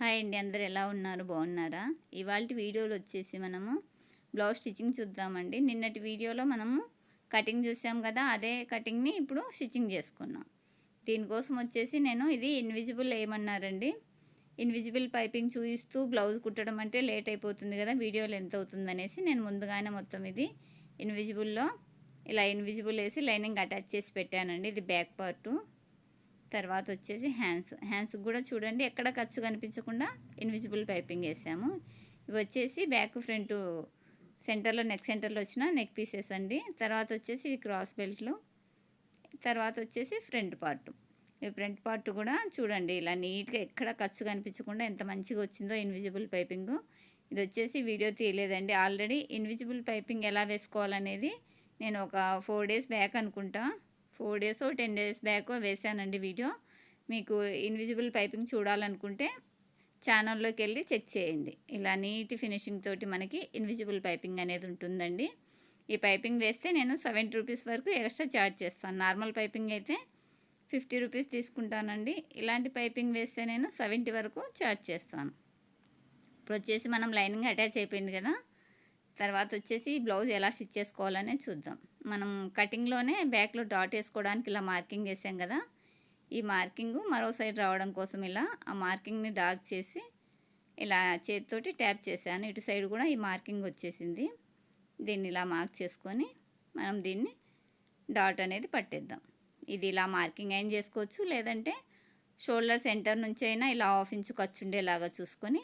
Hi అండి అందరు ఎలా ఉన్నారు? బాగున్నారా? ఇవాళ వీడియోలో వచ్చేసి మనము బ్లౌజ్ స్టిచ్చింగ్ చూద్దామండి. నిన్నటి వీడియోలో మనము కటింగ్ చూసాం కదా అదే కటింగ్ని ఇప్పుడు స్టిచ్చింగ్ చేసుకున్నాం. దీనికోసం వచ్చేసి నేను ఇది ఇన్విజిబుల్ ఏమన్నారండి? ఇన్విజిబుల్ పైపింగ్ చూపిస్తూ బ్లౌజ్ కుట్టడం అంటే లేట్ అయిపోతుంది కదా వీడియోలు ఎంత అవుతుంది అనేసి నేను ముందుగానే మొత్తం ఇది ఇన్విజిబుల్లో ఇలా ఇన్విజిబుల్ వేసి లైనింగ్ అటాచ్ చేసి పెట్టానండి. ఇది బ్యాక్ పార్టు. తర్వాత వచ్చేసి హ్యాండ్స్ హ్యాండ్స్కి కూడా చూడండి ఎక్కడ ఖర్చు కనిపించకుండా ఇన్విజిబుల్ పైపింగ్ వేసాము. ఇవి వచ్చేసి బ్యాక్ ఫ్రంట్ సెంటర్లో నెక్ సెంటర్లో వచ్చిన నెక్ పీసెస్ అండి. తర్వాత వచ్చేసి ఇవి క్రాస్ బెల్ట్లు. తర్వాత వచ్చేసి ఫ్రంట్ పార్ట్. ఈ ఫ్రంట్ పార్ట్ కూడా చూడండి ఇలా నీట్గా ఎక్కడ ఖర్చు కనిపించకుండా ఎంత మంచిగా వచ్చిందో ఇన్విజిబుల్ పైపింగ్. ఇది వచ్చేసి వీడియో తీయలేదండి. ఆల్రెడీ ఇన్విజిబుల్ పైపింగ్ ఎలా వేసుకోవాలనేది నేను ఒక ఫోర్ డేస్ బ్యాక్ అనుకుంటా. Four days ten days back వేసానండి వీడియో. మీకు ఇన్విజిబుల్ పైపింగ్ చూడాలనుకుంటే ఛానల్లోకి వెళ్ళి చెక్ చేయండి. ఇలా నీట్ ఫినిషింగ్ తోటి మనకి ఇన్విజిబుల్ పైపింగ్ అనేది ఉంటుందండి. ఈ పైపింగ్ వేస్తే నేను సెవెంటీ రూపీస్ వరకు ఎక్స్ట్రా ఛార్జ్ చేస్తాను. నార్మల్ పైపింగ్ అయితే ఫిఫ్టీ రూపీస్ తీసుకుంటానండి. ఇలాంటి పైపింగ్ వేస్తే నేను సెవెంటీ వరకు ఛార్జ్ చేస్తాను. ఇప్పుడు వచ్చేసి మనం లైనింగ్ అటాచ్ అయిపోయింది కదా. తర్వాత వచ్చేసి బ్లౌజ్ ఎలా స్టిచ్ చేసుకోవాలనే చూద్దాం. మనం కటింగ్లోనే బ్యాక్లో డాట్ వేసుకోవడానికి ఇలా మార్కింగ్ వేసాం కదా ఈ మార్కింగ్ మరో సైడ్ రావడం కోసం ఇలా ఆ మార్కింగ్ని డార్క్ చేసి ఇలా చేతితోటి ట్యాప్ చేశాను. ఇటు సైడ్ కూడా ఈ మార్కింగ్ వచ్చేసింది. దీన్ని ఇలా మార్క్ చేసుకొని మనం దీన్ని డాట్ అనేది పట్టేద్దాం. ఇది ఇలా మార్కింగ్ అయిన చేసుకోవచ్చు లేదంటే షోల్డర్ సెంటర్ నుంచి అయినా ఇలా హాఫ్ ఇంచు ఖర్చు ఉండేలాగా చూసుకొని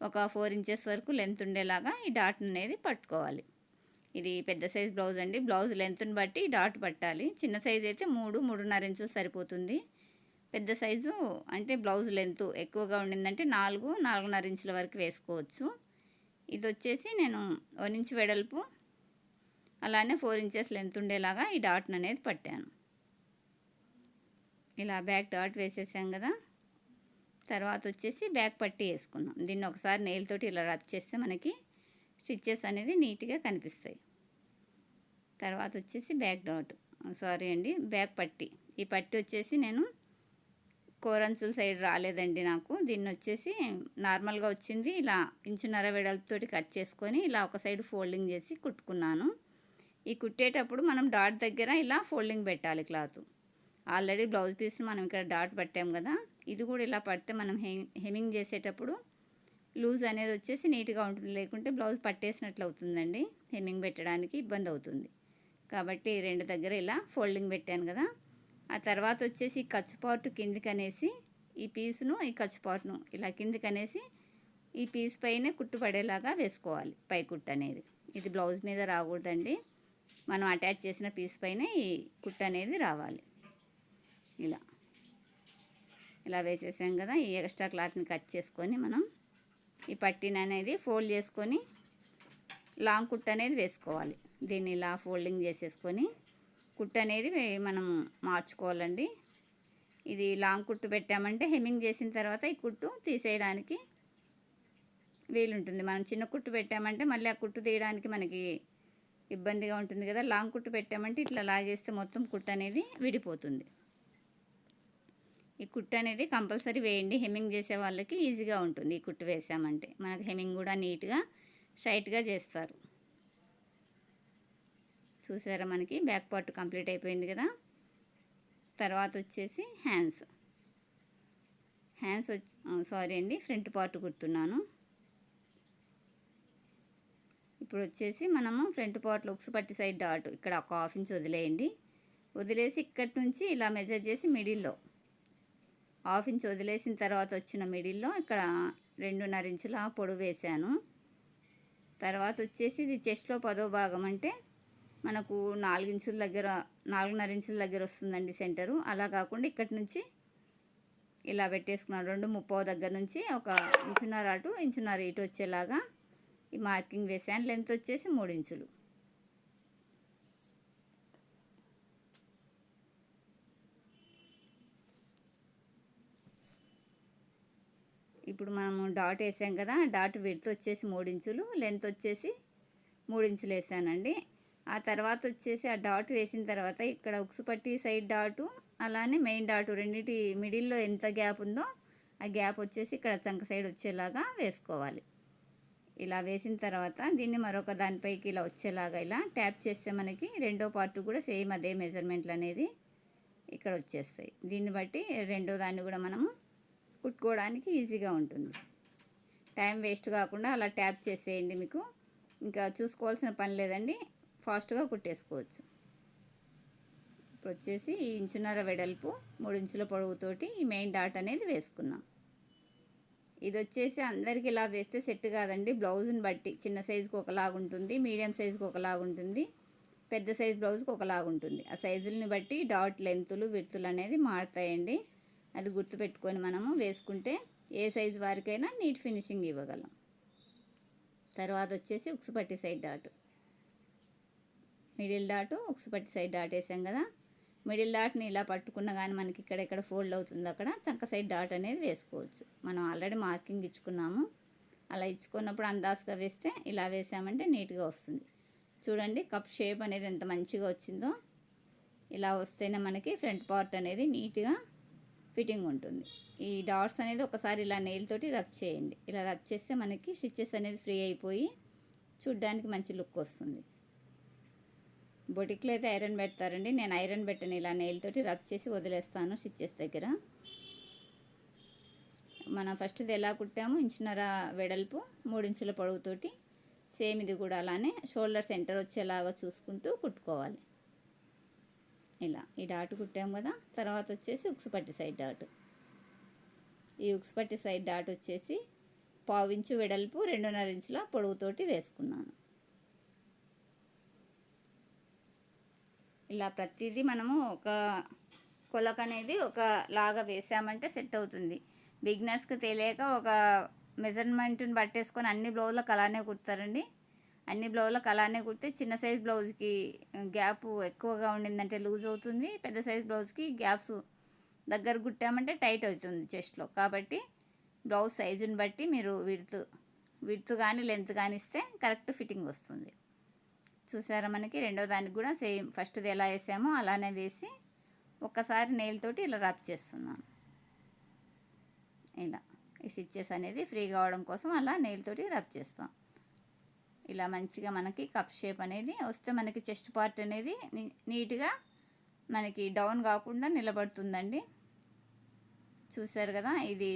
ఒక ఫోర్ ఇంచెస్ వరకు లెంత్ ఉండేలాగా ఈ డాట్ అనేది పట్టుకోవాలి. ఇది పెద్ద సైజ్ బ్లౌజ్ అండి. బ్లౌజ్ లెంత్ని బట్టి డాట్ పట్టాలి. చిన్న సైజ్ అయితే మూడు మూడున్నర ఇంచులు సరిపోతుంది. పెద్ద సైజు అంటే బ్లౌజ్ లెంత్ ఎక్కువగా ఉండిందంటే నాలుగు నాలుగున్నర ఇంచుల వరకు వేసుకోవచ్చు. ఇది వచ్చేసి నేను వన్ ఇంచ్ వెడల్పు అలానే ఫోర్ ఇంచెస్ లెంత్ ఉండేలాగా ఈ డాట్ని అనేది పట్టాను. ఇలా బ్యాక్ డాట్ వేసేసాం కదా. తర్వాత వచ్చేసి బ్యాక్ పట్టి వేసుకున్నాం. దీన్ని ఒకసారి నెయిల్తోటి ఇలా రబ్ చేస్తే మనకి స్టిచ్చెస్ అనేది నీట్గా కనిపిస్తాయి. తర్వాత వచ్చేసి బ్యాక్ డాట్ సారీ అండి బ్యాక్ పట్టి. ఈ పట్టి వచ్చేసి నేను కోరంచుల సైడ్ రాలేదండి నాకు. దీన్ని వచ్చేసి నార్మల్గా వచ్చింది. ఇలా ఇంచున్నర వెడల్పుతోటి కట్ చేసుకొని ఇలా ఒక సైడ్ ఫోల్డింగ్ చేసి కుట్టుకున్నాను. ఈ కుట్టేటప్పుడు మనం డాట్ దగ్గర ఇలా ఫోల్డింగ్ పెట్టాలి క్లాత్ ఆల్రెడీ బ్లౌజ్ పీస్ మనం ఇక్కడ డాట్ పట్టాము కదా. ఇది కూడా ఇలా పడితే మనం హెమింగ్ చేసేటప్పుడు లూజ్ అనేది వచ్చేసి నీట్గా ఉంటుంది. లేకుంటే బ్లౌజ్ పట్టేసినట్లు అవుతుందండి. హెమ్మింగ్ పెట్టడానికి ఇబ్బంది అవుతుంది. కాబట్టి రెండు దగ్గర ఇలా ఫోల్డింగ్ పెట్టాను కదా. ఆ తర్వాత వచ్చేసి ఖర్చుపాటు కిందికి అనేసి ఈ పీస్ను ఈ ఖర్చుపాటును ఇలా కిందికి అనేసి ఈ పీస్ పైనే కుట్టు పడేలాగా వేసుకోవాలి. పై కుట్టు అనేది. ఇది బ్లౌజ్ మీద రాకూడదండి. మనం అటాచ్ చేసిన పీస్ పైన ఈ కుట్టు అనేది రావాలి. ఇలా. ఇలా వేసేసాం కదా ఈ ఎక్స్ట్రా క్లాత్ని కట్ చేసుకొని మనం ఈ పట్టిన అనేది ఫోల్డ్ చేసుకొని లాంగ్ కుట్ అనేది వేసుకోవాలి. దీన్ని ఇలా ఫోల్డింగ్ చేసేసుకొని కుట్ అనేది మనం మార్చుకోవాలండి. ఇది లాంగ్ కుట్టు పెట్టామంటే హెమ్మింగ్ చేసిన తర్వాత ఈ కుట్టు తీసేయడానికి వీలుంటుంది. మనం చిన్న కుట్టు పెట్టామంటే మళ్ళీ ఆ కుట్టు తీయడానికి మనకి ఇబ్బందిగా ఉంటుంది కదా. లాంగ్ కుట్టు పెట్టామంటే ఇట్లా లాగేస్తే మొత్తం కుట్టు అనేది విడిపోతుంది. ఈ కుట్టు అనేది కంపల్సరీ వేయండి. హెమ్మింగ్ చేసే వాళ్ళకి ఈజీగా ఉంటుంది ఈ కుట్టు వేసామంటే. మనకు హెమ్మింగ్ కూడా నీట్గా స్ట్రైట్గా చేస్తారు. చూసారా మనకి? బ్యాక్ పార్ట్ కంప్లీట్ అయిపోయింది కదా? తర్వాత వచ్చేసి హ్యాండ్స్. హ్యాండ్స్ వచ్చి సారీ అండి ఫ్రంట్ పార్ట్ కుడుతున్నాను. ఇప్పుడు వచ్చేసి మనము ఫ్రంట్ పార్ట్ లుక్స్ పట్టి సైడ్ డాట్ ఇక్కడ ఒక హాఫ్ ఇంచ్ వదిలేయండి. వదిలేసి ఇక్కడి నుంచి ఇలా మెజర్ చేసి మిడిల్లో. హాఫ్ ఇంచ్ వదిలేసిన తర్వాత వచ్చిన మిడిల్లో ఇక్కడ రెండున్నర ఇంచుల పొడవు వేసాను తర్వాత వచ్చేసి ఇది చెస్ట్లో పదో భాగం అంటే మనకు నాలుగించుల దగ్గర నాలుగున్నర ఇంచుల దగ్గర వస్తుందండి సెంటరు. అలా కాకుండా ఇక్కడి నుంచి ఇలా పెట్టేసుకున్నాను. రెండు ముప్పో దగ్గర నుంచి ఒక ఇంచున్నర అటు ఇంచున్నర ఇటు వచ్చేలాగా ఈ మార్కింగ్ వేసాను లెంత్ వచ్చేసి మూడు ఇంచులు. ఇప్పుడు మనము డాట్ వేసాం కదా డాట్ విడ్త్ వచ్చేసి మూడు ఇంచులు లెంత్ వచ్చేసి మూడు ఇంచులు వేసానండి. ఆ తర్వాత వచ్చేసి ఆ డాట్ వేసిన తర్వాత ఇక్కడ ఉక్సుపట్టి సైడ్ డాటు అలానే మెయిన్ డాటు రెండింటి మిడిల్లో ఎంత గ్యాప్ ఉందో ఆ గ్యాప్ వచ్చేసి ఇక్కడ చంక సైడ్ వచ్చేలాగా వేసుకోవాలి. ఇలా వేసిన తర్వాత దీన్ని మరొక దానిపైకి ఇలా వచ్చేలాగా ఇలా ట్యాప్ చేస్తే మనకి రెండో పార్ట్ కూడా సేమ్ అదే మెజర్మెంట్లు అనేది ఇక్కడ వచ్చేస్తాయి. దీన్ని బట్టి రెండో దాన్ని కూడా మనము కుట్టుకోవడానికి ఈజీగా ఉంటుంది. టైం వేస్ట్ కాకుండా అలా ట్యాప్ చేసేయండి మీకు. ఇంకా చూసుకోవాల్సిన పని లేదండి ఫాస్ట్గా కుట్టేసుకోవచ్చు. ఇప్పుడు వచ్చేసి ఈ ఇంచున్నర వెడల్పు మూడు ఇంచుల పొడవుతోటి ఈ మెయిన్ డాట్ అనేది వేసుకున్నాం. ఇది వచ్చేసి అందరికి ఇలా వేస్తే సెట్ కాదండి. బ్లౌజ్ని బట్టి చిన్న సైజుకి ఒకలాగా ఉంటుంది మీడియం సైజుకి ఒకలాగా ఉంటుంది పెద్ద సైజ్ బ్లౌజ్కి ఒకలాగా ఉంటుంది. ఆ సైజుల్ని బట్టి డాట్ లెంతులు విడుతులు అనేది మారుతాయండి. అది గుర్తుపెట్టుకొని మనము వేసుకుంటే ఏ సైజు వారికైనా నీట్ ఫినిషింగ్ ఇవ్వగలం. తర్వాత వచ్చేసి ఉక్సుపట్టి సైడ్ డాట్. మిడిల్ డాట్ ఉక్సుపట్టి సైడ్ డాట్ వేసాం కదా. మిడిల్ డాట్ని ఇలా పట్టుకున్న కానీ మనకి ఇక్కడ ఎక్కడ ఫోల్డ్ అవుతుందో అక్కడ చక్క సైడ్ డాట్ అనేది వేసుకోవచ్చు. మనం ఆల్రెడీ మార్కింగ్ ఇచ్చుకున్నాము. అలా ఇచ్చుకున్నప్పుడు అందాజుగా వేస్తే ఇలా వేసామంటే నీట్గా వస్తుంది. చూడండి కప్ షేప్ అనేది ఎంత మంచిగా వచ్చిందో. ఇలా వస్తేనే మనకి ఫ్రంట్ పార్ట్ అనేది నీట్గా ఫిట్టింగ్ ఉంటుంది. ఈ డాట్స్ అనేది ఒకసారి ఇలా నెయిల్ తోటి రబ్ చేయండి. ఇలా రబ్ చేస్తే మనకి స్టిచ్చెస్ అనేది ఫ్రీ అయిపోయి చూడ్డానికి మంచి లుక్ వస్తుంది. బొటిక్లో అయితే ఐరన్ పెడతారండి. నేను ఐరన్ పెట్టను. ఇలా నెయిల్ తోటి రబ్ చేసి వదిలేస్తాను స్టిచ్చెస్ దగ్గర. మనం ఫస్ట్ ఇది ఎలా కుట్టామో? ఇంచున్నర వెడల్పు మూడు ఇంచుల పొడవుతోటి సేమ్ ఇది కూడా అలానే షోల్డర్ సెంటర్ వచ్చేలాగా చూసుకుంటూ కుట్టుకోవాలి. ఇలా ఈ డాట్ కుట్టాము కదా తర్వాత వచ్చేసి ఉక్సుపట్టి సైడ్ డాట్. ఈ ఉక్సుపట్టి సైడ్ డాట్ వచ్చేసి పావించు వెడల్పు రెండున్నర ఇంచుల పొడవుతోటి వేసుకున్నాను. ఇలా ప్రతిదీ మనము ఒక కొలక అనేది ఒక లాగా వేసామంటే సెట్ అవుతుంది. బిగినర్స్కి తెలియక ఒక మెజర్మెంట్ని పట్టేసుకొని అన్ని బ్లౌజులకు అలానే కుడతారండి. అన్ని బ్లౌజ్లకు అలానే కుడితే చిన్న సైజ్ బ్లౌజ్కి గ్యాప్ ఎక్కువగా ఉండిందంటే లూజ్ అవుతుంది. పెద్ద సైజ్ బ్లౌజ్కి గ్యాప్స్ దగ్గర కుట్టామంటే టైట్ అవుతుంది చెస్ట్లో. కాబట్టి బ్లౌజ్ సైజుని బట్టి మీరు విడుతు విడుతు కానీ లెంత్ కానీ ఇస్తే కరెక్ట్ ఫిట్టింగ్ వస్తుంది. చూసారా మనకి రెండో దానికి కూడా సేమ్ ఫస్ట్ది ఎలా వేసామో అలానే వేసి ఒక్కసారి నెయిల్ తోటి ఇలా రబ్ చేస్తున్నాను. ఇలా ఈ స్టిచ్చెస్ అనేది ఫ్రీ కావడం కోసం అలా నెయిల్ తోటి రబ్ చేస్తాం. ఇలా మంచిగా మనకి కప్ షేప్ అనేది వస్తే మనకి చెస్ట్ పార్ట్ అనేది నీట్గా మనకి డౌన్ కాకుండా నిలబడుతుందండి. చూసారు కదా ఇది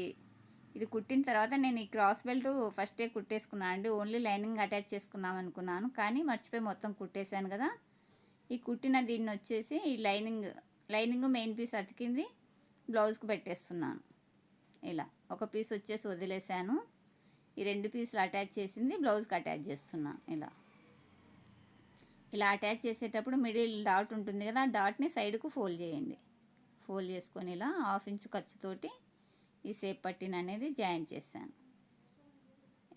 ఇది కుట్టిన తర్వాత నేను ఈ క్రాస్ బెల్ట్ ఫస్టే కుట్టేసుకున్నాను అండి. ఓన్లీ లైనింగ్ అటాచ్ చేసుకున్నాం అనుకున్నాను కానీ మర్చిపోయి మొత్తం కుట్టేశాను కదా. ఈ కుట్టిన దీన్ని వచ్చేసి ఈ లైనింగ్ లైనింగ్ మెయిన్ పీస్ అతికింది బ్లౌజ్కి పెట్టేస్తున్నాను. ఇలా ఒక పీస్ వచ్చేసి వదిలేసాను ఈ రెండు పీసులు అటాచ్ చేసింది బ్లౌజ్కి అటాచ్ చేస్తున్నాను ఇలా. ఇలా అటాచ్ చేసేటప్పుడు మిడిల్ డాట్ ఉంటుంది కదా ఆ డాట్ని సైడ్కు ఫోల్డ్ చేయండి. ఫోల్డ్ చేసుకొని ఇలా హాఫ్ ఇంచు ఖర్చుతోటి ఈ సేప్ పట్టిన అనేది జాయిన్ చేశాను.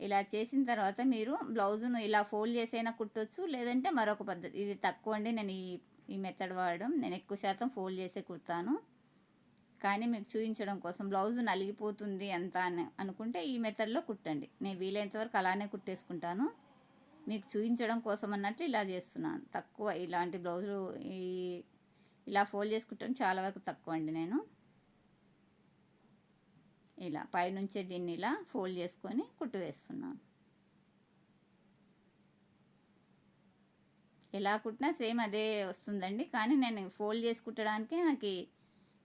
ఇలా చేసిన తర్వాత మీరు బ్లౌజును ఇలా ఫోల్డ్ చేసైనా కుట్టొచ్చు లేదంటే మరొక పద్ధతి ఇది తక్కువ అండి నేను ఈ ఈ మెథడ్ వాడడం నేను ఎక్కువ శాతం ఫోల్డ్ చేసే కుడతాను. కానీ మీకు చూపించడం కోసం బ్లౌజ్ నలిగిపోతుంది ఎంత అని అనుకుంటే ఈ మెథడ్లో కుట్టండి. నేను వీలైనంతవరకు అలానే కుట్టేసుకుంటాను. మీకు చూపించడం కోసం అన్నట్లు ఇలా చేస్తున్నాను. తక్కువ ఇలాంటి బ్లౌజులు ఈ ఇలా ఫోల్డ్ చేసుకుంటాను చాలా వరకు తక్కువ అండి నేను. ఇలా పైనుంచే దీన్ని ఇలా ఫోల్డ్ చేసుకొని కుట్టు వేస్తున్నాను. ఎలా కుట్టినా సేమ్ అదే వస్తుందండి. కానీ నేను ఫోల్డ్ చేసి కుట్టడానికి నాకు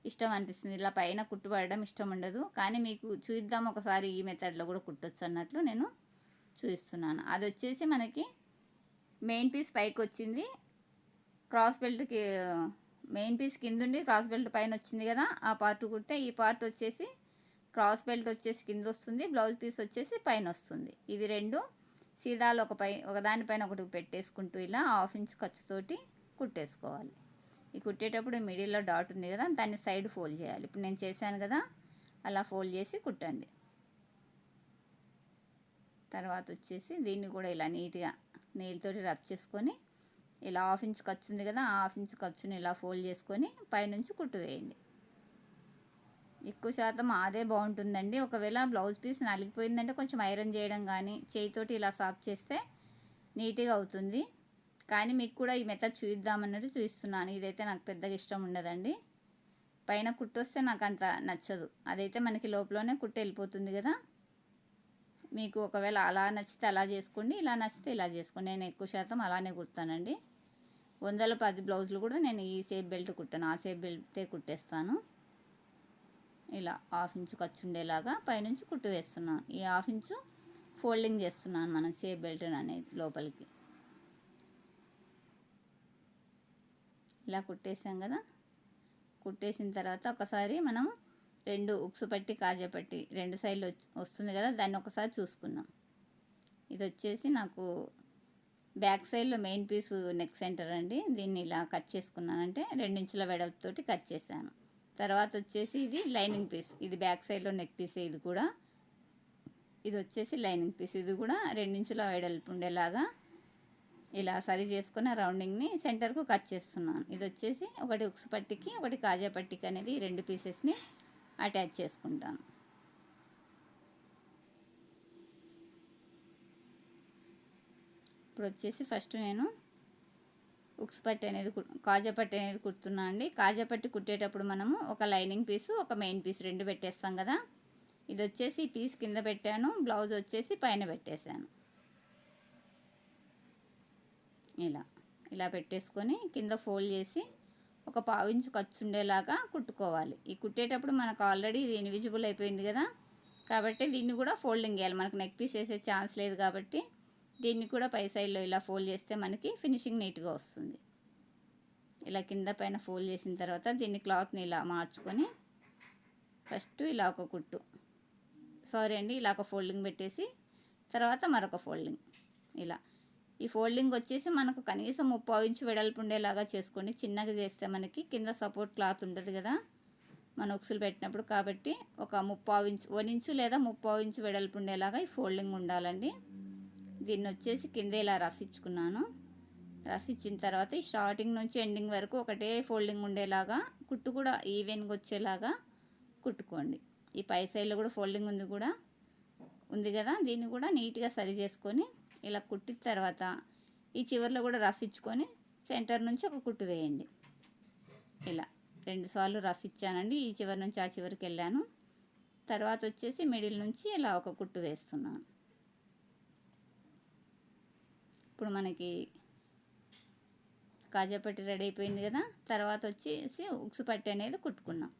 ఇష్టం అనిపిస్తుంది ఇలా పైన కుట్టుపడడం ఇష్టం ఉండదు కానీ మీకు చూద్దాం ఒకసారి ఈ మెథడ్లో కూడా కుట్టొచ్చు అన్నట్లు నేను చూపిస్తున్నాను అది వచ్చేసి మనకి మెయిన్ పీస్ పైకి వచ్చింది క్రాస్ బెల్ట్కి మెయిన్ పీస్ కిందండి క్రాస్ బెల్ట్ పైన వచ్చింది కదా ఆ పార్ట్ కుడితే ఈ పార్ట్ వచ్చేసి క్రాస్ బెల్ట్ వచ్చేసి కింద వస్తుంది బ్లౌజ్ పీస్ వచ్చేసి పైన వస్తుంది ఇవి రెండు సీదాలు ఒక పై ఒకదానిపైన ఒకటి పెట్టేసుకుంటూ ఇలా హాఫ్ ఇంచ్ ఖర్చుతోటి కుట్టేసుకోవాలి. ఈ కుట్టేటప్పుడు మిడిల్లో డాట్ ఉంది కదా దాన్ని సైడ్ ఫోల్డ్ చేయాలి. ఇప్పుడు నేను చేశాను కదా అలా ఫోల్డ్ చేసి కుట్టండి. తర్వాత వచ్చేసి దీన్ని కూడా ఇలా నీట్గా నీళ్ళతోటి రబ్ చేసుకొని ఇలా హాఫ్ ఇంచ్ ఖర్చు ఉంది కదా హాఫ్ ఇంచ్ ఖర్చుని ఇలా ఫోల్డ్ చేసుకొని పైనుంచి కుట్టు వేయండి. ఎక్కువ శాతం అదే బాగుంటుందండి. ఒకవేళ బ్లౌజ్ పీస్ నలిగిపోయిందంటే కొంచెం ఐరన్ చేయడం కానీ చేయితోటి ఇలా సాఫ్ చేస్తే నీట్గా అవుతుంది. కానీ మీకు కూడా ఈ మెథడ్ చూద్దామన్నట్టు చూపిస్తున్నాను ఇదైతే నాకు పెద్దగా ఇష్టం ఉండదండి. పైన కుట్టు వస్తే నాకు అంత నచ్చదు. అదైతే మనకి లోపలనే కుట్టు వెళ్ళిపోతుంది కదా. మీకు ఒకవేళ అలా నచ్చితే అలా చేసుకోండి ఇలా నచ్చితే ఇలా చేసుకోండి. నేను ఎక్కువ శాతం అలానే కుడతానండి. వందల పది బ్లౌజులు కూడా నేను ఈ సేప్ బెల్ట్ కుట్టాను. ఆ సేప్ బెల్టే కుట్టేస్తాను. ఇలా హాఫ్ ఇంచు ఖర్చు ఉండేలాగా పైనుంచి కుట్టు వేస్తున్నాను. ఈ హాఫ్ ఇంచు ఫోల్డింగ్ చేస్తున్నాను మనం సేప్ బెల్ట్ అనేది లోపలికి. ఇలా కుట్టేసాం కదా. కుట్టేసిన తర్వాత ఒకసారి మనం రెండు ఉక్సు పట్టి కాజా పట్టి రెండు సైడ్లు వస్తుంది కదా దాన్ని ఒకసారి చూసుకున్నాం ఇది వచ్చేసి నాకు బ్యాక్ సైడ్లో మెయిన్ పీస్ నెక్ సెంటర్ అండి. దీన్ని ఇలా కట్ చేసుకున్నానంటే రెండించుల వెడల్పుతోటి కట్ చేశాను. తర్వాత వచ్చేసి ఇది లైనింగ్ పీస్. ఇది బ్యాక్ సైడ్లో నెక్ పీస్ ఇది కూడా. ఇది వచ్చేసి లైనింగ్ పీస్. ఇది కూడా రెండించుల వెడల్పు ఉండేలాగా ఇలా సరి చేసుకున్న రౌండింగ్ని సెంటర్కు కట్ చేస్తున్నాను. ఇది వచ్చేసి ఒకటి ఉక్స్ పట్టికి ఒకటి కాజా పట్టికి అనేది ఈ రెండు పీసెస్ని అటాచ్ చేసుకుంటాను. ఇప్పుడు వచ్చేసి ఫస్ట్ నేను ఉక్స్ పట్టి అనేది కాజా పట్టి అనేది కుడుతున్నా అండి. కాజా పట్టి కుట్టేటప్పుడు మనము ఒక లైనింగ్ పీసు ఒక మెయిన్ పీస్ రెండు పెట్టేస్తాం కదా. ఇది వచ్చేసి పీస్ కింద పెట్టాను బ్లౌజ్ వచ్చేసి పైన పెట్టేశాను. ఇలా ఇలా పెట్టేసుకొని కింద ఫోల్డ్ చేసి ఒక పావించు ఖర్చు ఉండేలాగా కుట్టుకోవాలి. ఈ కుట్టేటప్పుడు మనకు ఆల్రెడీ ఇది ఇన్విజిబుల్ అయిపోయింది కదా కాబట్టి దీన్ని కూడా ఫోల్డింగ్ చేయాలి. మనకు నెక్ పీస్ వేసే ఛాన్స్ లేదు కాబట్టి దీన్ని కూడా పై సైడ్లో ఇలా ఫోల్డ్ చేస్తే మనకి ఫినిషింగ్ నీట్గా వస్తుంది. ఇలా కింద పైన ఫోల్డ్ చేసిన తర్వాత దీన్ని క్లాత్ని ఇలా మార్చుకొని ఫస్ట్ ఇలా ఒక కుట్టు. సారీ అండి ఇలా ఒక ఫోల్డింగ్ పెట్టేసి తర్వాత మరొక ఫోల్డింగ్. ఇలా. ఈ ఫోల్డింగ్ వచ్చేసి మనకు కనీసం ముప్పావు ఇంచు వెడల్పు ఉండేలాగా చేసుకోండి చిన్నగా చేస్తే మనకి కింద సపోర్ట్ క్లాత్ ఉంటుంది కదా. మన ఉక్సులు పెట్టినప్పుడు కాబట్టి ఒక ముప్పావు ఇంచు వన్ ఇంచు లేదా ముప్పావు ఇంచు వెడల్పు ఉండేలాగా ఈ ఫోల్డింగ్ ఉండాలండి. దీన్ని వచ్చేసి కింద ఇలా రఫ్ ఇచ్చుకున్నాను రఫ్ ఇచ్చిన తర్వాత ఈ స్టార్టింగ్ నుంచి ఎండింగ్ వరకు ఒకటే ఫోల్డింగ్ ఉండేలాగా కుట్టు కూడా ఈవెన్గా వచ్చేలాగా కుట్టుకోండి. ఈ పై సైడ్లో కూడా ఫోల్డింగ్ ఉంది కూడా. ఉంది కదా? దీన్ని కూడా నీట్గా సరి చేసుకొని ఇలా కుట్టిన తర్వాత ఈ చివరిలో కూడా రఫ్ ఇచ్చుకొని సెంటర్ నుంచి ఒక కుట్టు వేయండి. ఇలా రెండు సార్లు రఫ్ ఇచ్చానండి. ఈ చివరి నుంచి ఆ చివరికి వెళ్ళాను. తర్వాత వచ్చేసి మిడిల్ నుంచి ఇలా ఒక కుట్టు వేస్తున్నాను. ఇప్పుడు మనకి కాజాపట్టి రెడీ అయిపోయింది కదా. తర్వాత వచ్చేసి ఉక్సు పట్టి అనేది కుట్టుకున్నాం.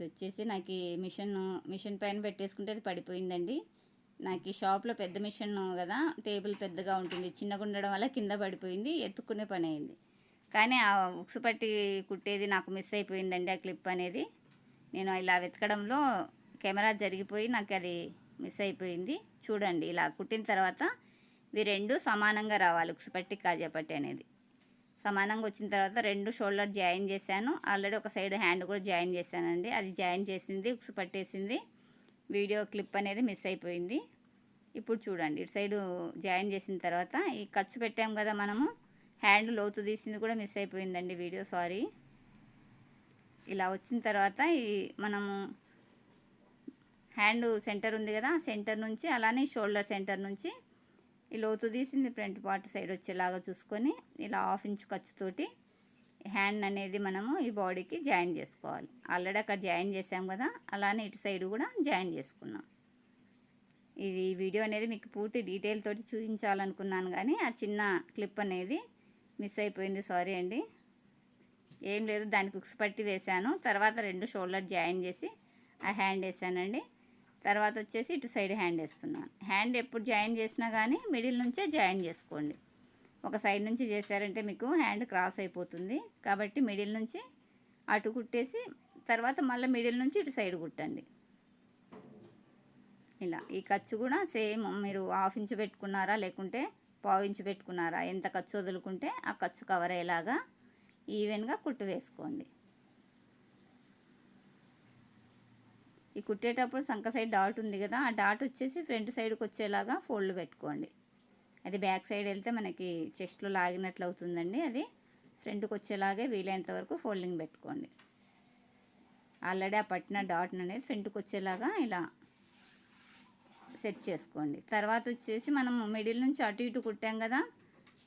ఇది వచ్చేసి నాకు ఈ మిషన్ మిషన్ పైన పెట్టేసుకుంటే అది పడిపోయిందండి. నాకు ఈ షాప్లో పెద్ద మిషన్ కదా టేబుల్ పెద్దగా ఉంటుంది. చిన్నగా ఉండడం వల్ల కింద పడిపోయింది ఎత్తుక్కునే పని అయింది. కానీ ఆ ఉక్సు పట్టి కుట్టేది నాకు మిస్ అయిపోయిందండి ఆ క్లిప్ అనేది. నేను ఇలా వెతకడంలో కెమెరా జరిగిపోయి నాకు అది మిస్ అయిపోయింది. చూడండి ఇలా కుట్టిన తర్వాత ఇవి రెండు సమానంగా రావాలి ఉక్సు పట్టి కాజాపట్టి అనేది. సమానంగా వచ్చిన తర్వాత రెండు షోల్డర్ జాయిన్ చేశాను. ఆల్రెడీ ఒక సైడ్ హ్యాండ్ కూడా జాయిన్ చేశానండి. అది జాయిన్ చేసింది ఉక్సు పట్టేసింది. వీడియో క్లిప్ అనేది మిస్ అయిపోయింది. ఇప్పుడు చూడండి ఇటు సైడు జాయిన్ చేసిన తర్వాత ఈ ఖర్చు పెట్టాం కదా మనము. హ్యాండ్ లోతు తీసింది కూడా మిస్ అయిపోయిందండి వీడియో సారీ. ఇలా వచ్చిన తర్వాత ఈ మనము హ్యాండ్ సెంటర్ ఉంది కదా సెంటర్ నుంచి అలానే షోల్డర్ సెంటర్ నుంచి ఈ లోతు తీసింది ఫ్రంట్ పార్ట్ సైడ్ వచ్చేలాగా చూసుకొని ఇలా హాఫ్ ఇంచ్ ఖర్చుతోటి హ్యాండ్ అనేది మనము ఈ బాడీకి జాయిన్ చేసుకోవాలి. ఆల్రెడీ అక్కడ జాయిన్ చేసాం కదా అలానే ఇటు సైడ్ కూడా జాయిన్ చేసుకున్నాం. ఇది వీడియో అనేది మీకు పూర్తి డీటెయిల్ తోటి చూపించాలనుకున్నాను కానీ ఆ చిన్న క్లిప్ అనేది మిస్ అయిపోయింది. సారీ అండి. ఏం లేదు దానికి ఉక్స్ పట్టి వేశాను. తర్వాత రెండు షోల్డర్ జాయిన్ చేసి ఆ హ్యాండ్ వేసానండి తర్వాత వచ్చేసి ఇటు సైడ్ హ్యాండ్ వేస్తున్నాను. హ్యాండ్ ఎప్పుడు జాయిన్ చేసినా కానీ మిడిల్ నుంచే జాయిన్ చేసుకోండి. ఒక సైడ్ నుంచి చేశారంటే మీకు హ్యాండ్ క్రాస్ అయిపోతుంది. కాబట్టి మిడిల్ నుంచి అటు కుట్టేసి తర్వాత మళ్ళీ మిడిల్ నుంచి ఇటు సైడ్ కుట్టండి. ఇలా ఈ ఖర్చు కూడా సేమ్ మీరు హాఫ్ ఇంచు పెట్టుకున్నారా లేకుంటే పావు ఇంచు పెట్టుకున్నారా ఎంత ఖర్చు వదులుకుంటే ఆ ఖర్చు కవర్ అయ్యేలాగా ఈవెన్గా కుట్టు వేసుకోండి. ఈ కుట్టేటప్పుడు సంక సైడ్ డాట్ ఉంది కదా ఆ డాట్ వచ్చేసి ఫ్రంట్ సైడ్కి వచ్చేలాగా ఫోల్డ్ పెట్టుకోండి. అది బ్యాక్ సైడ్ వెళ్తే మనకి చెస్ట్లో లాగినట్లు అవుతుందండి అది. ఫ్రంట్కి వచ్చేలాగే వీలైనంత వరకు ఫోల్డింగ్ పెట్టుకోండి. ఆల్రెడీ ఆ పట్టిన డాట్ అనేది ఫ్రంట్కి వచ్చేలాగా ఇలా సెట్ చేసుకోండి. తర్వాత వచ్చేసి మనం మిడిల్ నుంచి అటు ఇటు కుట్టాం కదా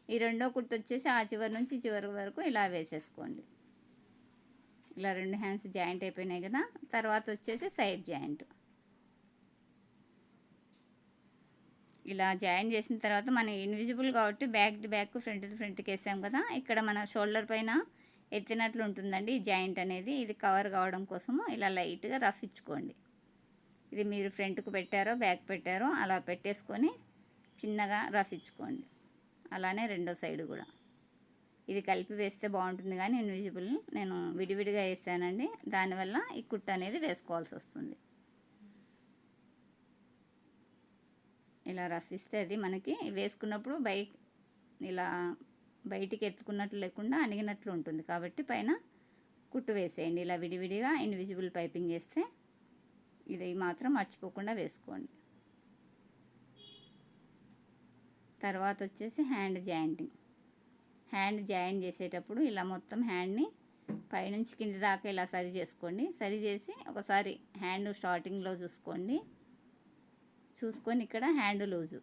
ఈ రెండో కుట్టు వచ్చేసి ఆ చివరి నుంచి చివరి వరకు ఇలా వేసేసుకోండి. ఇలా రెండు హ్యాండ్స్ జాయింట్ అయిపోయినాయి కదా తర్వాత వచ్చేసి సైడ్ జాయింట్. ఇలా జాయిన్ చేసిన తర్వాత మన ఇన్విజిబుల్ కాబట్టి back the back front the ఫ్రంట్కి వేసాం కదా ఇక్కడ మన షోల్డర్ పైన ఎత్తినట్లు ఉంటుందండి ఈ జాయింట్ అనేది. ఇది కవర్ కావడం కోసము ఇలా లైట్గా రఫ్ ఇచ్చుకోండి. ఇది మీరు ఫ్రంట్కు పెట్టారో బ్యాక్ పెట్టారో అలా పెట్టేసుకొని చిన్నగా రఫ్ ఇచ్చుకోండి. అలానే రెండో సైడ్ కూడా. ఇది కలిపి వేస్తే బాగుంటుంది కానీ ఇన్విజిబుల్ నేను విడివిడిగా వేసానండి. దానివల్ల ఈ కుట్టు అనేది వేసుకోవాల్సి వస్తుంది. ఇలా రఫ్ ఇస్తే అది మనకి వేసుకున్నప్పుడు బైక్ ఇలా బయటికి ఎత్తుకున్నట్లు లేకుండా అణిగినట్లు ఉంటుంది. కాబట్టి పైన కుట్టు వేసేయండి. ఇలా విడివిడిగా ఇన్విజిబుల్ పైపింగ్ వేస్తే ఇది మాత్రం మర్చిపోకుండా వేసుకోండి. తర్వాత వచ్చేసి హ్యాండ్ జాయింటింగ్ హ్యాండ్ జాయిన్ చేసేటప్పుడు ఇలా మొత్తం హ్యాండ్ని పైనుంచి కింది దాకా ఇలా సరి చేసుకోండి. సరి చేసి ఒకసారి హ్యాండ్ స్టార్టింగ్లో చూసుకోండి. చూసుకొని ఇక్కడ హ్యాండ్ లూజు.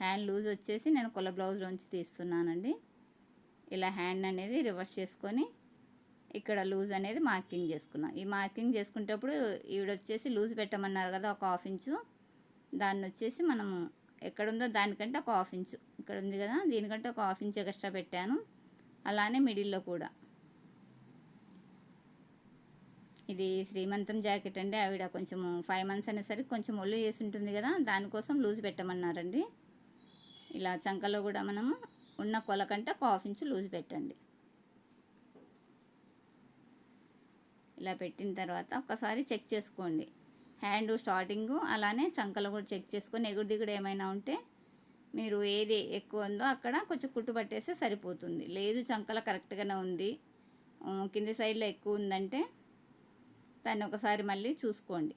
హ్యాండ్ లూజ్ వచ్చేసి నేను కొల బ్లౌజ్లోంచి తీస్తున్నానండి. ఇలా హ్యాండ్ అనేది రివర్స్ చేసుకొని ఇక్కడ లూజ్ అనేది మార్కింగ్ చేసుకున్నాం. ఈ మార్కింగ్ చేసుకునేటప్పుడు ఈవిడొచ్చేసి లూజ్ పెట్టమన్నారు కదా ఒక హాఫ్ ఇంచు. దాన్ని వచ్చేసి మనము ఎక్కడుందో దానికంటే ఒక హాఫ్ ఇంచు. ఇక్కడ ఉంది కదా దీనికంటే ఒక హాఫ్ ఇంచ్ ఎక్స్ట్రా పెట్టాను. అలానే మిడిల్లో కూడా. ఇది శ్రీమంతం జాకెట్ అండి. ఆవిడ కొంచెం ఫైవ్ మంత్స్ అనేసరికి కొంచెం ఒళ్ళు చేసి ఉంటుంది కదా దానికోసం లూజ్ పెట్టమన్నారండి. ఇలా చంకలో కూడా మనము ఉన్న కొల కంటే ఒక హాఫ్ ఇంచు లూజ్ పెట్టండి. ఇలా పెట్టిన తర్వాత ఒకసారి చెక్ చేసుకోండి. హ్యాండ్ స్టార్టింగ్ అలానే చంకలు కూడా చెక్ చేసుకొని ఎగుడు దిగుడు ఏమైనా ఉంటే మీరు ఏది ఎక్కువ ఉందో అక్కడ కొంచెం కుట్టు పట్టేస్తే సరిపోతుంది. లేదు చంకల కరెక్ట్గానే ఉంది. కింది సైడ్లో ఎక్కువ ఉందంటే దాన్ని ఒకసారి మళ్ళీ చూసుకోండి.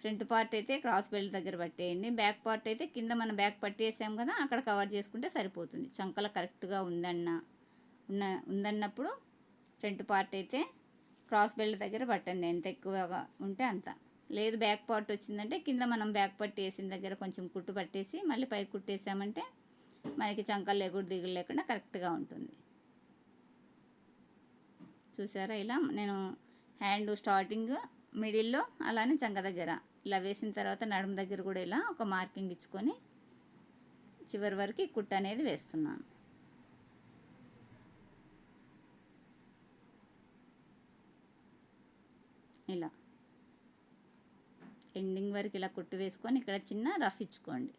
ఫ్రంట్ పార్ట్ అయితే క్రాస్ బెల్ట్ దగ్గర పట్టేయండి. బ్యాక్ పార్ట్ అయితే కింద మనం బ్యాక్ పట్టేసాం కదా అక్కడ కవర్ చేసుకుంటే సరిపోతుంది. చంకల కరెక్ట్గా ఉందన్న ఉన్న ఉందన్నప్పుడు ఫ్రంట్ పార్ట్ అయితే క్రాస్ బెల్ట్ దగ్గర పట్టండి. ఎంత ఎక్కువగా ఉంటే అంత. లేదు బ్యాక్ పార్ట్ వచ్చిందంటే కింద మనం బ్యాక్ పట్టి వేసిన దగ్గర కొంచెం కుట్టు పట్టేసి మళ్ళీ పైకి కుట్టేసామంటే మనకి చంకలు లేకుండా దిగులు లేకుండా కరెక్ట్గా ఉంటుంది. చూసారా ఇలా? నేను హ్యాండ్ స్టార్టింగ్ మిడిల్లో అలానే చంక దగ్గర. ఇలా వేసిన తర్వాత నడుము దగ్గర కూడా ఇలా ఒక మార్కింగ్ ఇచ్చుకొని చివరి వరకు కుట్టు అనేది వేస్తున్నాను. ఇలా. ఎండింగ్ వరకు ఇలా కుట్టు వేసుకొని ఇక్కడ చిన్న రఫ్ ఇచ్చుకోండి.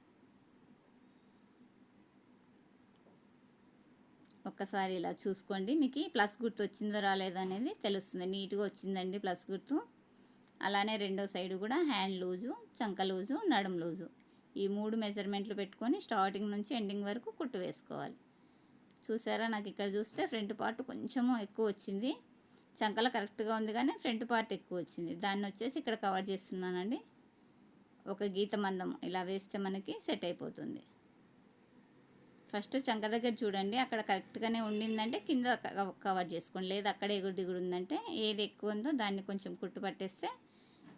ఒక్కసారి ఇలా చూసుకోండి. మీకు ప్లస్ గుర్తు వచ్చిందో రాలేదో అనేది తెలుస్తుంది. నీట్గా వచ్చిందండి ప్లస్ గుర్తు. అలానే రెండో సైడ్ కూడా హ్యాండ్ లూజు చంక లూజు నడుం లూజు. ఈ మూడు మెజర్మెంట్లు పెట్టుకొని స్టార్టింగ్ నుంచి ఎండింగ్ వరకు కుట్టు వేసుకోవాలి. చూసారా? నాకు ఇక్కడ చూస్తే ఫ్రంట్ పార్ట్ కొంచెము ఎక్కువ వచ్చింది. చంకల కరెక్ట్గా ఉంది కానీ ఫ్రంట్ పార్ట్ ఎక్కువ వచ్చింది. దాన్ని వచ్చేసి ఇక్కడ కవర్ చేస్తున్నానండి. ఒక గీత మందం ఇలా వేస్తే మనకి సెట్ అయిపోతుంది. ఫస్ట్ చంక దగ్గర చూడండి. అక్కడ కరెక్ట్గానే ఉండిందంటే కింద కవర్ చేసుకోండి. లేదు అక్కడ ఎగుడు దిగుడు ఉందంటే ఏది ఎక్కువ ఉందో దాన్ని కొంచెం కుట్టు పట్టేస్తే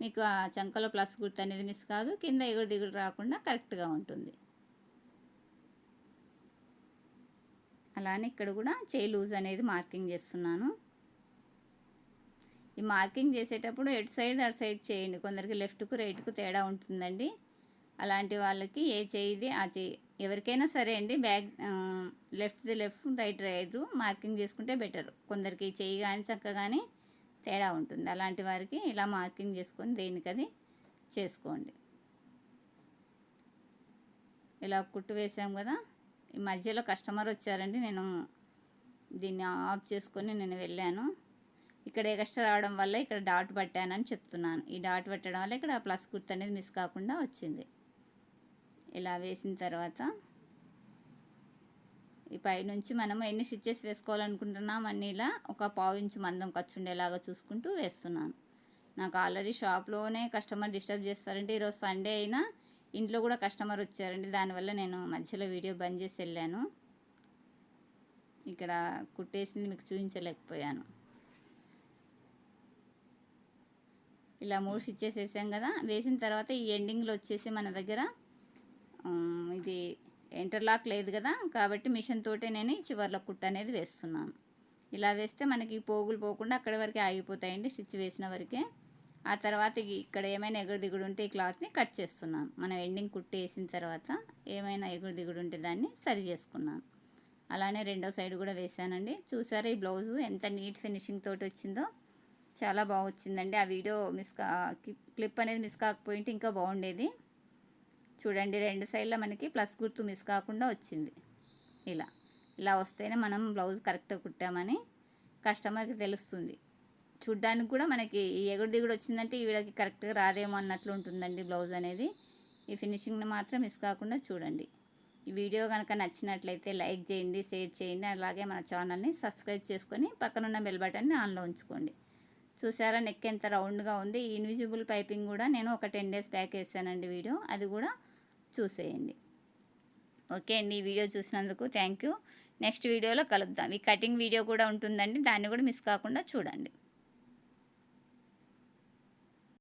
మీకు ఆ చంకలో ప్లస్ గుర్తు అనేది మిస్ కాదు. కింద ఎగుడు దిగుడు రాకుండా కరెక్ట్గా ఉంటుంది. అలానే ఇక్కడ కూడా చేయి లూజ్ అనేది మార్కింగ్ చేస్తున్నాను. ఈ మార్కింగ్ చేసేటప్పుడు ఎటు సైడ్ అటు సైడ్ చేయండి. కొందరికి లెఫ్ట్కు రైట్కు తేడా ఉంటుందండి. అలాంటి వాళ్ళకి ఏ చేయిది ఆ చేయి. ఎవరికైనా సరే అండి బ్యాగ్ లెఫ్ట్ది లెఫ్ట్ రైట్ రైట్ మార్కింగ్ చేసుకుంటే బెటర్. కొందరికి చెయ్యి కానీ చక్క కానీ తేడా ఉంటుంది. అలాంటి వారికి ఇలా మార్కింగ్ చేసుకొని దేనికది చేసుకోండి. ఇలా కుట్టు వేసాం కదా ఈ మధ్యలో కస్టమర్ వచ్చారండి. నేను దీన్ని ఆఫ్ చేసుకొని నేను వెళ్ళాను. ఇక్కడ ఎక్స్ట్రా రావడం వల్ల ఇక్కడ డాట్ పట్టానని చెప్తున్నాను. ఈ డాట్ పట్టడం వల్ల ఇక్కడ ప్లస్ గుర్తు అనేది మిస్ కాకుండా వచ్చింది. ఇలా వేసిన తర్వాత ఈ పైనుంచి మనము ఎన్ని స్టిచ్చెస్ వేసుకోవాలనుకుంటున్నాం అన్ని ఇలా ఒక పావు ఇంచు మందం ఖర్చు ఉండేలాగా చూసుకుంటూ వేస్తున్నాను. నాకు ఆల్రెడీ షాప్లోనే కస్టమర్ డిస్టర్బ్ చేస్తారంటే ఈరోజు సండే అయినా ఇంట్లో కూడా కస్టమర్ వచ్చారండి. దానివల్ల నేను మధ్యలో వీడియో బంద్ చేసి వెళ్ళాను. ఇక్కడ కుట్టేసింది మీకు చూపించలేకపోయాను. ఇలా మూడు స్టిచ్చెస్ వేసాం కదా. వేసిన తర్వాత ఈ ఎండింగ్లో వచ్చేసి మన దగ్గర ఇది ఇంటర్లాక్ లేదు కదా. కాబట్టి మిషన్ తోటే నేను ఈ చివర్లో కుట్ట అనేది వేస్తున్నాను. ఇలా వేస్తే మనకి పోగులు పోకుండా అక్కడి వరకే ఆగిపోతాయండి స్టిచ్ వేసిన వరకే. ఆ తర్వాత ఇక్కడ ఏమైనా ఎగురు దిగుడు ఉంటే ఈ క్లాత్ని కట్ చేస్తున్నాను. మనం ఎండింగ్ కుట్టి వేసిన తర్వాత ఏమైనా ఎగురు దిగుడు ఉంటే దాన్ని సరి చేసుకున్నాను. అలానే రెండో సైడ్ కూడా వేసానండి చూసారా ఈ బ్లౌజు ఎంత నీట్ ఫినిషింగ్ తోటి వచ్చిందో? చాలా బాగా వచ్చిందండి ఆ వీడియో మిస్ కా క్లిప్ అనేది మిస్ కాకపోయింటే ఇంకా బాగుండేది. చూడండి రెండు సైడ్లో మనకి ప్లస్ గుర్తు మిస్ కాకుండా వచ్చింది. ఇలా ఇలా వస్తేనే మనం బ్లౌజ్ కరెక్ట్గా కుట్టామని కస్టమర్కి తెలుస్తుంది. చూడ్డానికి కూడా మనకి ఈ ఎగుడు దిగుడు వచ్చిందంటే ఈవిడకి కరెక్ట్గా రాదేమో అన్నట్లు ఉంటుందండి బ్లౌజ్ అనేది. ఈ ఫినిషింగ్ని మాత్రం మిస్ కాకుండా చూడండి. ఈ వీడియో కనుక నచ్చినట్లయితే లైక్ చేయండి షేర్ చేయండి. అలాగే మన ఛానల్ని సబ్స్క్రైబ్ చేసుకొని పక్కనున్న బెల్ బటన్ని ఆన్లో ఉంచుకోండి. చూసారా? నెక్ ఎంత రౌండ్గా ఉంది. ఈ ఇన్విజిబుల్ పైపింగ్ కూడా నేను ఒక టెన్ డేస్ బ్యాక్ వేసానండి వీడియో. అది కూడా చూసేయండి. ఓకే అండి. ఈ వీడియో చూసినందుకు థ్యాంక్ యూ. నెక్స్ట్ వీడియోలో కలుద్దాం. ఈ కటింగ్ వీడియో కూడా ఉంటుందండి. దాన్ని కూడా మిస్ కాకుండా చూడండి.